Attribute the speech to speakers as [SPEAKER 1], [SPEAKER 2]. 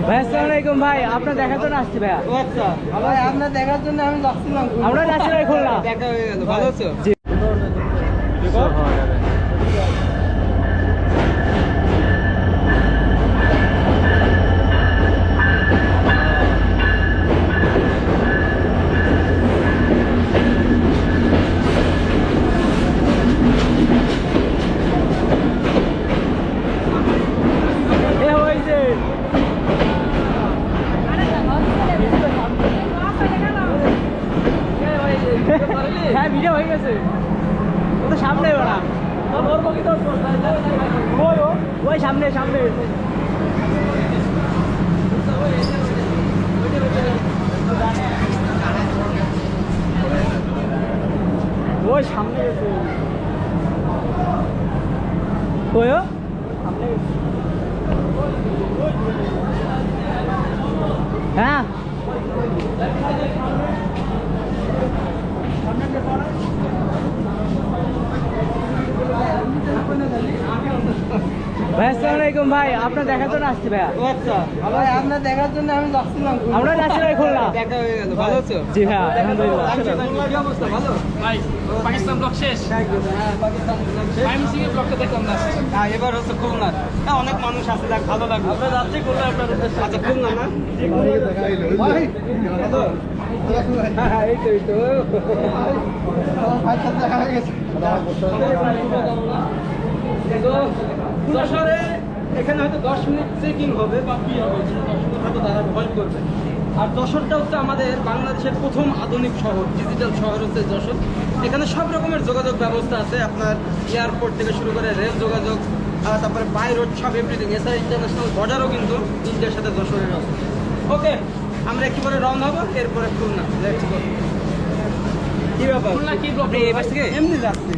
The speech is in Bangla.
[SPEAKER 1] ভাই আসসালামু আলাইকুম ভাই আপনার দেখার জন্য আসছি ভাইয়া।
[SPEAKER 2] আচ্ছা। ভাই আপনার দেখার জন্য আমি যাচ্ছিলাম।
[SPEAKER 1] আমরা যাচ্ছি ভাই খুলনা।
[SPEAKER 2] দেখা হয়ে গেল ভালো আছো?
[SPEAKER 1] জি। হ্যাঁ ভিডিও হয়ে গেছে ও তো সামনে ওরা ওই ও, ওই সামনে সামনে ওই সামনে গেছে ওই ও, সামনে গেছে। হ্যাঁ ভাই আসসালামু আলাইকুম ভাই আপনার দেখার জন্য আসছি ভাইয়া
[SPEAKER 2] আচ্ছা ভাই আপনার দেখার জন্য আমি যাচ্ছিলাম
[SPEAKER 1] আমরা যাচ্ছি ভাই খুলনা
[SPEAKER 2] দেখা হয়ে গেল ভালো আছো
[SPEAKER 1] জি ভাইয়া আলহামদুলিল্লাহ
[SPEAKER 2] কি অবস্থা ভালো
[SPEAKER 3] ভাই পাকিস্তান ব্লক শেষ
[SPEAKER 2] হ্যাঁ পাকিস্তান
[SPEAKER 3] আমি সিং ব্লকটা দেখলাম না
[SPEAKER 2] হ্যাঁ এবার হচ্ছে খুলনা হ্যাঁ অনেক মানুষ আছে দেখ ভালো লাগবে আমরা যাচ্ছি খুলনা আপনার উদ্দেশ্যে আচ্ছা খুলনা না ভাই হ্যাঁ হ্যাঁ এই তো এই তো তো যশোরে এখানে হয়তো দশ মিনিট চেকিং হবে বা কি হবে হয়তো তারা ভয় করবে। আর যশোরটা হচ্ছে আমাদের বাংলাদেশের প্রথম আধুনিক শহর ডিজিটাল শহর হচ্ছে যশোর। এখানে সব রকমের যোগাযোগ ব্যবস্থা আছে আপনার এয়ারপোর্ট থেকে শুরু করে রেল যোগাযোগ আর তারপরে বাই রোড সব এভরিথিং এছাড়া ইন্টারন্যাশনাল বর্ডারও কিন্তু ইন্ডিয়ার সাথে যশোরের আছে ওকে আমরা একেবারে রওনা হব এরপরে খুলনা। লেটস গো কি ব্যাপার?
[SPEAKER 3] খুলনা কি ব্লক
[SPEAKER 2] এমনি যাচ্ছি।